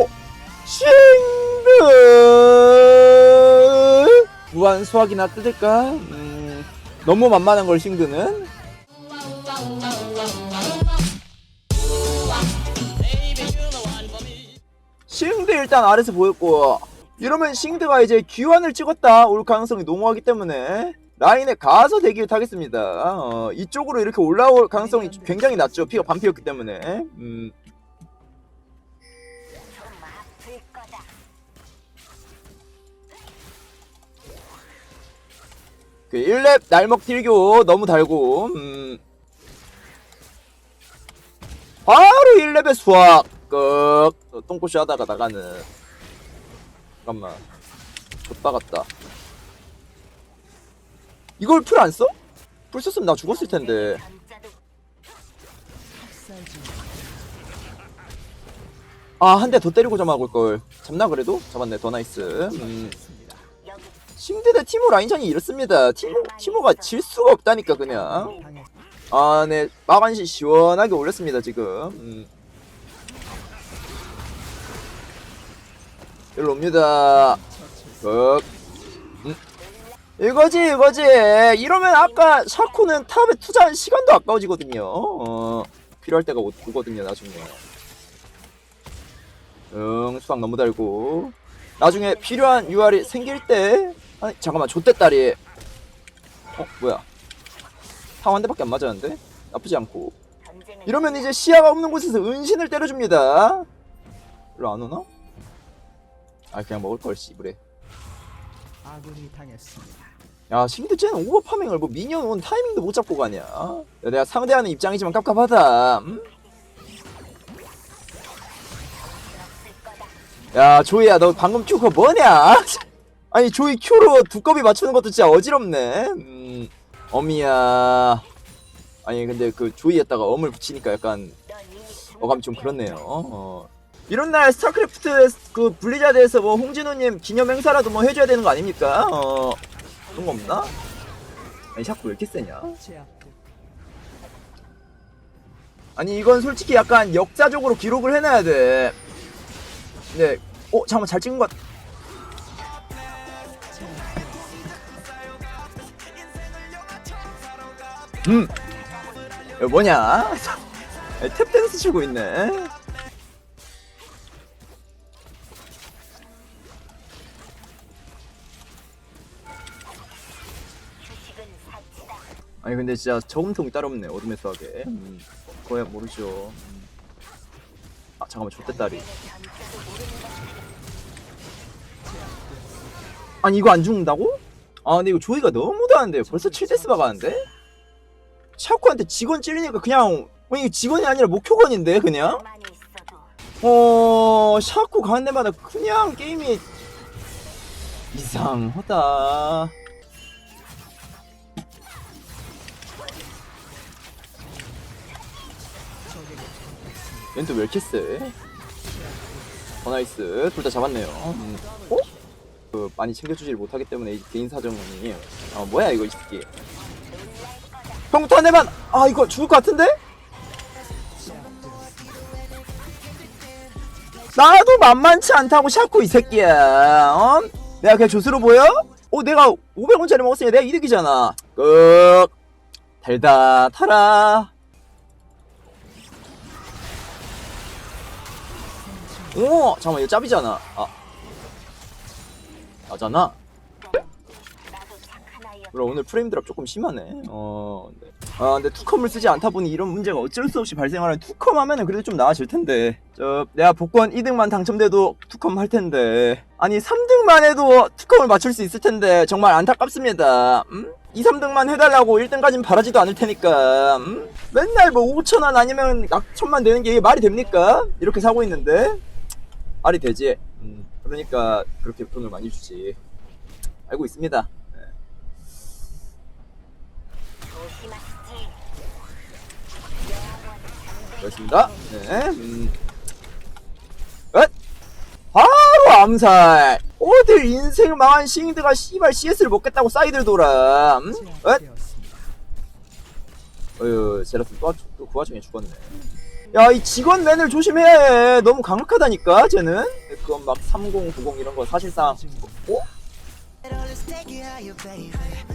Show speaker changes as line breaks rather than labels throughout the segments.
어? 싱드 무한 수학이나 뜯을까? 음, 너무 만만한 걸 싱드는 싱드 일단 아래서 보였고 이러면 싱드가 이제 귀환을 찍었다 올 가능성이 농후하기 때문에 라인에 가서 대기를 타겠습니다. 어, 이쪽으로 이렇게 올라올 가능성이 굉장히 낮죠. 피가 반피였기 때문에. 음, 그 1렙 날먹 딜교 너무 달고 음. 바로 1렙의 수학 끝 어, 똥꼬시 하다가 나가는 잠깐만 줬다 갔다 이걸 풀 안 써? 풀 썼으면 나 죽었을 텐데 아 한 대 더 때리고 잡아볼 걸 잡나 그래도? 잡았네 더 나이스 음. 대 티모 라인전이 이렇습니다 티모, 티모가 질 수가 없다니까 그냥 아, 네. 마간시 시원하게 올렸습니다, 지금. 음. 일로 옵니다. ök. 음. 이거지, 이거지. 이러면 아까 샤코는 탑에 투자한 시간도 아까워지거든요. 어, 필요할 때가 오- 오거든요, 나중에. 응, 수학 너무 달고. 나중에 필요한 UR이 생길 때. 아니, 잠깐만, 좆대딸이. 어, 뭐야. 타한 대밖에 안 맞았는데? 나쁘지 않고 이러면 이제 시야가 없는 곳에서 은신을 때려줍니다 일로 안 오나? 아 그냥 먹을 걸 씨부래
아군이 당했습니다.
야 싱드 쟤는 오버 파밍을 뭐 미니언 온 타이밍도 못 잡고 가냐 야, 내가 상대하는 입장이지만 깝깝하다 음? 야 조이야 너 방금 큐 그거 뭐냐? 아니 조이 큐로 두꺼비 맞추는 것도 진짜 어지럽네 음, 어미야 아니 근데 그 조이에다가 엄을 붙이니까 약간 어감이 좀 그렇네요. 어. 이런 날 스타크래프트 그 블리자드에서 뭐 홍진호님 기념 행사라도 뭐 해줘야 되는 거 아닙니까? 어. 그런 거 없나? 아니 샤코 왜 이렇게 세냐? 아니 이건 솔직히 약간 역사적으로 기록을 해놔야 돼. 근데 어 잠깐만 잘 찍은 것. 같- 음. 이거 뭐냐? 탭 댄스 추고 있네. 아니 근데 진짜 저금통이 따로 없네 어둠의 수학에 음, 그거야 모르죠 음. 아 잠깐만
것
아니 이거 안 죽는다고? 아 근데 이거 조이가 너무 다는데 벌써 7데스 박았는데? 샤코한테 직원 찔리니까 그냥 아니 이거 직원이 아니라 목표건인데 그냥?
어
샤코 가는 데마다 그냥 게임이 이상하다 얜또왜 이렇게 세? 어 나이스 둘 다 잡았네요 음. 어? 그 많이 챙겨주질 못하기 때문에 이 개인 사정이 아 뭐야 이거 이 새끼 대만. 아 이거 죽을 것 같은데? 나도 만만치 않다고 샤코 이 새끼야. 어? 내가 그냥 조수로 보여? 어 내가 500원짜리 먹었으니 내가 이득이잖아. 끝 달다 타라. 오 잠깐만 이거 짭이잖아. 아. 맞잖아 물론 오늘 프레임 드랍 조금 심하네. 어, 네. 아, 근데 투컴을 쓰지 않다 보니 이런 문제가 어쩔 수 없이 발생하는 투컴 하면은 그래도 좀 나아질 텐데. 저, 내가 복권 2등만 당첨돼도 투컴 할 텐데. 아니, 3등만 해도 투컴을 맞출 수 있을 텐데. 정말 안타깝습니다. 음? 2, 3등만 해달라고 1등까진 바라지도 않을 테니까. 음? 맨날 뭐 5천원 아니면 낙천만 되는 게 말이 됩니까? 이렇게 사고 있는데. 말이 되지. 음, 그러니까 그렇게 돈을 많이 주지. 알고 있습니다. 그렇습니다. 네. 음. 엇! 바로 암살. 어딜 인생 망한 싱드가 씨발 CS를 먹겠다고 사이드를 돌아. 음? 엇? 어휴, 제라스 또, 또그 와중에 죽었네. 야 이 직원 맨을 조심해야 해 너무 강력하다니까 쟤는 그건 막 3090 이런 거 사실상 어?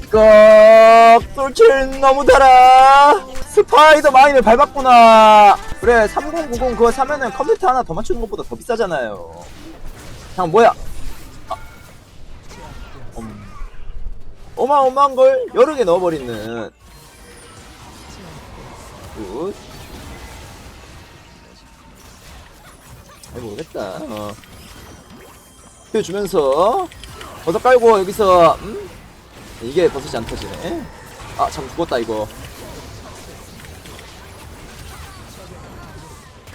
이거 솔칠 너무 달아. 스파이더 마인을 밟았구나. 그래 3090 그거 사면은 컴퓨터 하나 더 맞추는 것보다 더 비싸잖아요. 형 뭐야? 아. 음. 어마어마한 걸 여러 개 넣어버리는. 굿. 잘 모르겠다. 어. 펴주면서 버섯 깔고 여기서 음? 이게 버섯이 안 터지네. 아참 죽었다 이거.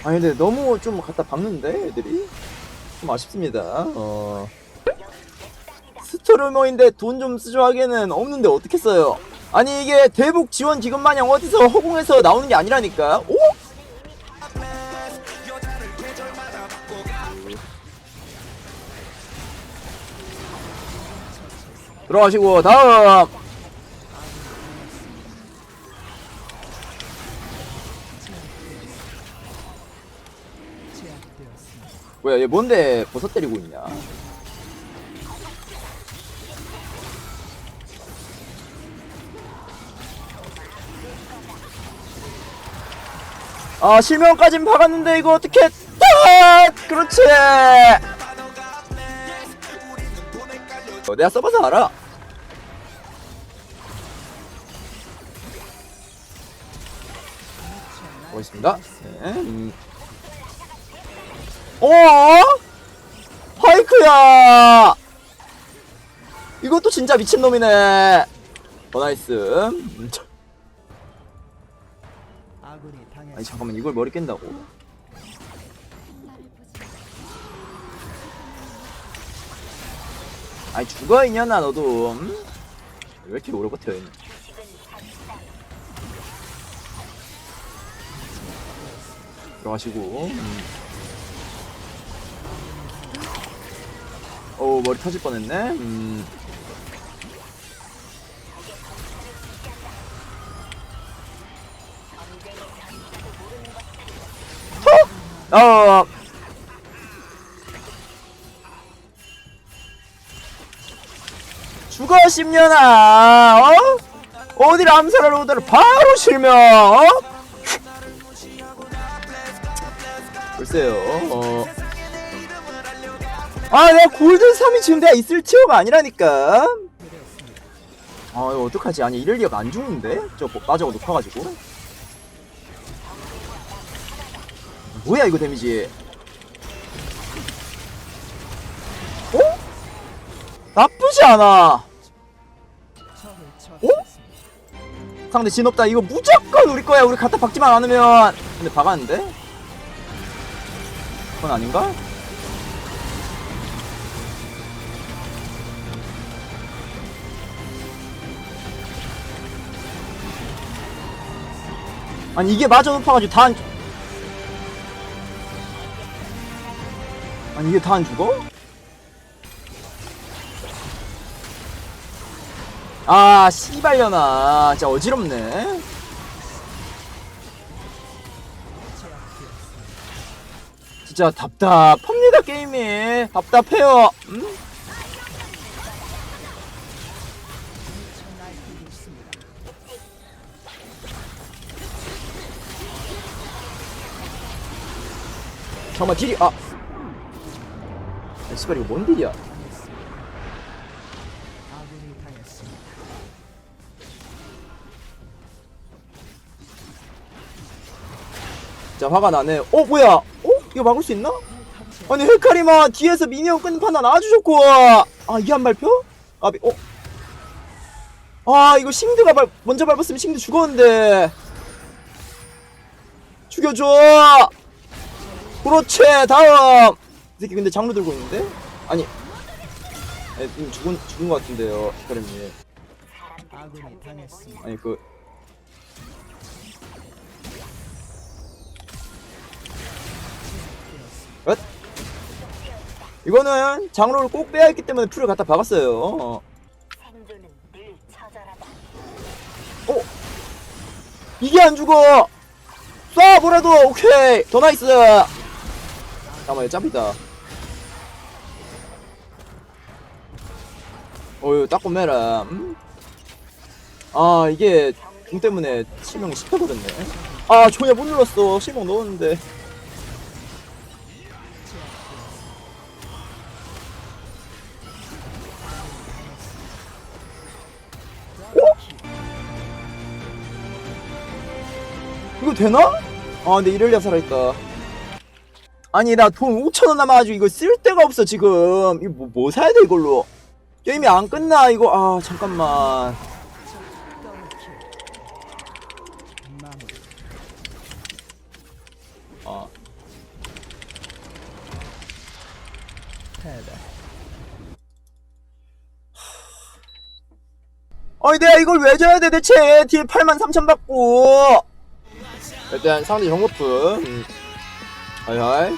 아니 근데 너무 좀 갖다 박는데 애들이? 좀 아쉽습니다. 어. 스토르머인데 돈 좀 쓰죠 하기에는 없는데 어떻게 써요? 아니 이게 대북 지원 기금 마냥 어디서 허공에서 나오는 게 아니라니까. 오? 들어가시고 다음. 뭐야 얘 뭔데 버섯 때리고 있냐? 아 실명까진 박았는데 이거 어떻게 딱 그렇지! 어, 내가 써봐서 알아 보겠습니다 네. 음. 어? 하이크야! 이것도 진짜 미친놈이네. 어, 나이스. 음.
아니,
잠깐만, 이걸 머리 깬다고? 아니, 죽어, 이년아, 너도. 음? 왜 이렇게 오래 버텨, 얘는. 들어가시고. 음. 오 머리 터질 뻔했네. 음. 톡! 어. 죽어 10년아. 어? 어디를 암살하러 오더라 바로 실명. 어? 글쎄요. 어. 아 내가 골든 3이 지금 내가 있을 티어가 아니라니까. 아 이거 어떡하지? 아니 이럴 리가 안 죽는데? 저 뭐- 마저가 높아가지고. 뭐야 이거 데미지? 어? 나쁘지 않아.
처치했습니다.
상대 진 없다. 이거 무조건 우리 거야. 우리 갖다 박지만 않으면. 근데 박았는데 그건 아닌가? 아니 이게 맞아 높아가지고 다 안... 아니 이게 다 안 죽어? 아 씨발려나 진짜 어지럽네 진짜 답답합니다 게임이 답답해요 음? 잠깐만 딜이 아 야, 씨발 이거 뭔 딜이야. 진짜 화가 나네 어 뭐야 어? 이거 막을 수 있나? 아니 헬카리마 뒤에서 미니언 끄는 판단 아주 좋고 아 이 한 발표? 아비 어? 아 이거 싱드가 발, 먼저 밟았으면 싱드 죽었는데 죽여줘 그렇지 다음 이 새끼 근데 장로 들고 있는데? 아니 에, 죽은, 죽은 것 같은데요 헬카리님.
아니
그 엇? 이거는 장로를 꼭 빼야 했기 때문에 풀을 갖다 박았어요. 어.
생존은 늘 처절하다.
어? 이게 안 죽어! 쏴 뭐라도 오케이 더 나이스 잠깐만 이거 짭이다 어휴 따고 매라 음? 아 이게 궁 때문에 실명 10회 거렸네 아 전혀 못 눌렀어 실명 넣었는데 되나? 아 근데 이럴리아 살아있다. 아니 나 돈 5천원 남아가지고 이거 쓸 데가 없어 지금. 이거 뭐, 뭐 사야 돼 이걸로? 게임이 안 끝나 이거. 아 잠깐만. 아니 내가 이걸 왜 줘야 돼 대체? 뒤에 8만 3천 받고 일단 상대 음. 하이하이.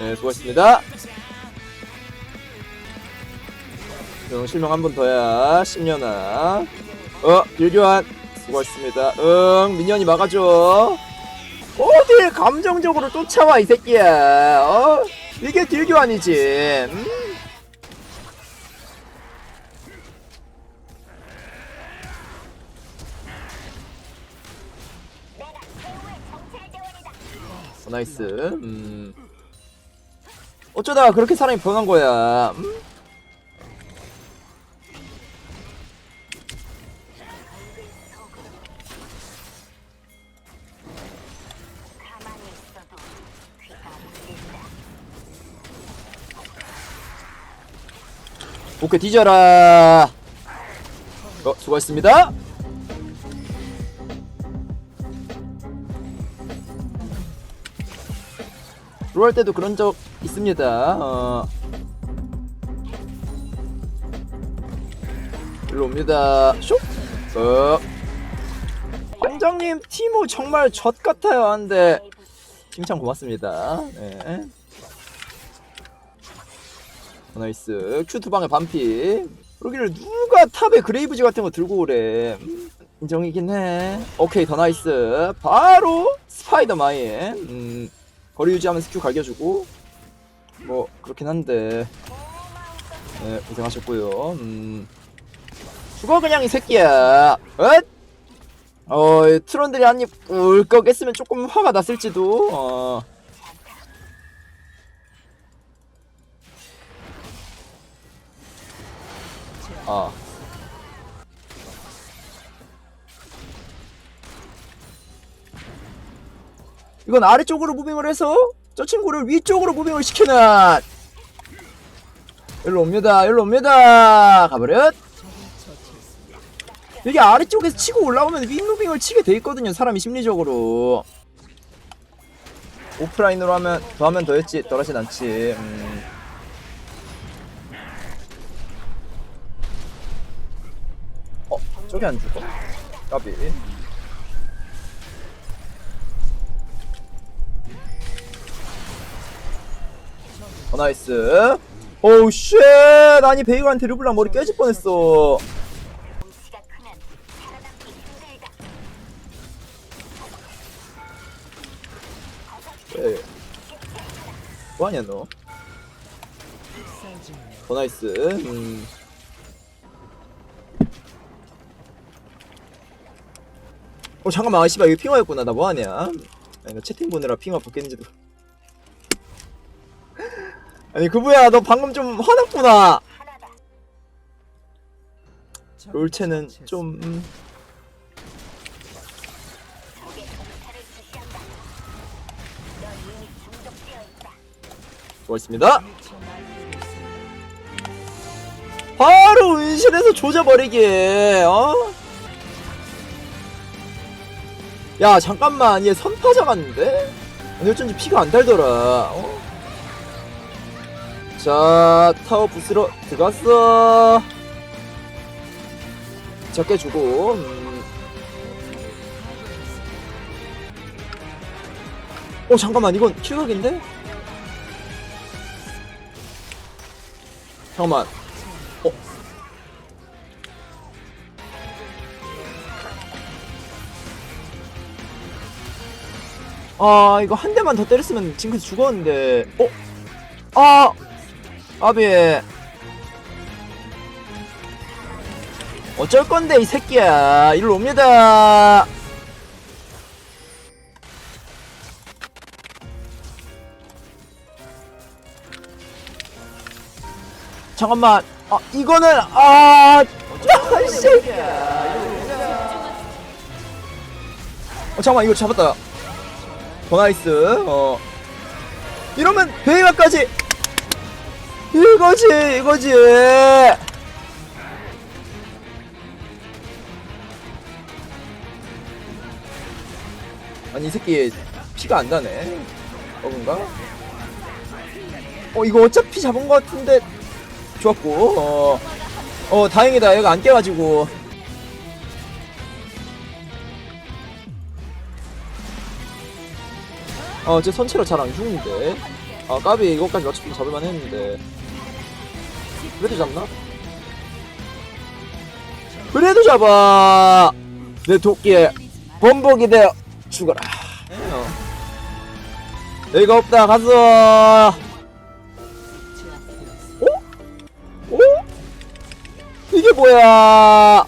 네 수고하셨습니다. 응, 실명 한 번 더야 10년아. 어 일교환. 수고하셨습니다. 응 민현이 막아줘. 어딜 감정적으로 쫓아와 이 새끼야. 어? 이게 딜교환이지. 음? 나이스 음. 어쩌다가 그렇게 사람이 변한 거야 음? 오케이 뒤져라 어 수고하셨습니다 롤할 때도 그런 적 있습니다. 어. 일로 옵니다. 쇼. 어. 원장님 티모 정말 젖 같아요. 한데 칭찬 고맙습니다. 네. 어, 나이스. 큐 두 방에 반피. 그러기를 누가 탑에 그레이브즈 같은 거 들고 오래. 음, 인정이긴 해. 오케이 더 나이스. 바로 스파이더 마인. 음, 거리 유지하면서 큐 갈겨주고 뭐 그렇긴 한데 네 고생하셨고요 음. 죽어 그냥 이 새끼야 엇? 어이 트론들이 한입 꿀꺽 했으면 조금 화가 났을지도 어. 아. 이건 아래쪽으로 무빙을 해서 저 친구를 위쪽으로 무빙을 시키는. 일로 옵니다 일로 옵니다. 가버렸. 이게 아래쪽에서 치고 올라오면 윗무빙을 치게 돼 있거든요 사람이 심리적으로. 오프라인으로 하면 더 하면 더 했지 덜하진 않지. 음. 어 저기 안 죽어? 까비 어 나이스. 오우 쉣! 아니 베이거한테 르블랑 머리 깨질 뻔했어. 뭐하냐 너? 더 나이스. 음. 어 잠깐만. 아 씨발 이거 핑화였구나. 나 뭐하냐? 아니 나 채팅 보느라 핑화 바뀌는지도 아니 그부야 너 방금 좀 화났구나. 롤체는 좀 음.
있다.
수고하셨습니다 바로 은신에서 조져버리기 어? 야 잠깐만 얘 선파자 같는데? 아니 어쩐지 피가 안 달더라 어? 자 타워 부스로 들어갔어 적게 주고 음. 어 잠깐만 이건 킬각인데? 잠깐만 어 아, 이거 한 대만 더 때렸으면 징크스 죽었는데. 어? 아! 아비 어쩔 건데 이 새끼야. 일로 옵니다. 잠깐만. 아 이거는 아 씨. 어 잠깐만 이거 잡았다. 더 나이스. 어. 이러면 베이마까지 이거지 이거지. 아니 이 새끼 피가 안 나네. 어근가? 어 이거 어차피 잡은 것 같은데 좋았고. 어, 어 다행이다. 얘가 안 깨가지고. 어, 제 선체로 잘 안 죽는데. 아, 까비 이거까지 어차피 잡을만 했는데. 그래도 잡나? 그래도 잡아! 내 도끼에 범벅이 되어 죽어라. 어. 여기가 없다, 가서! 어? 어? 이게 뭐야?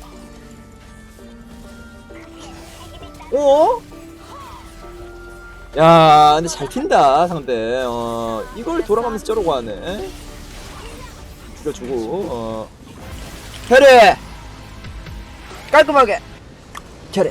어? 야, 근데 잘 튄다, 상대. 어, 이걸 돌아가면서 저러고 하네. 죽여주고, 어. 캐리! 깔끔하게! 캐리.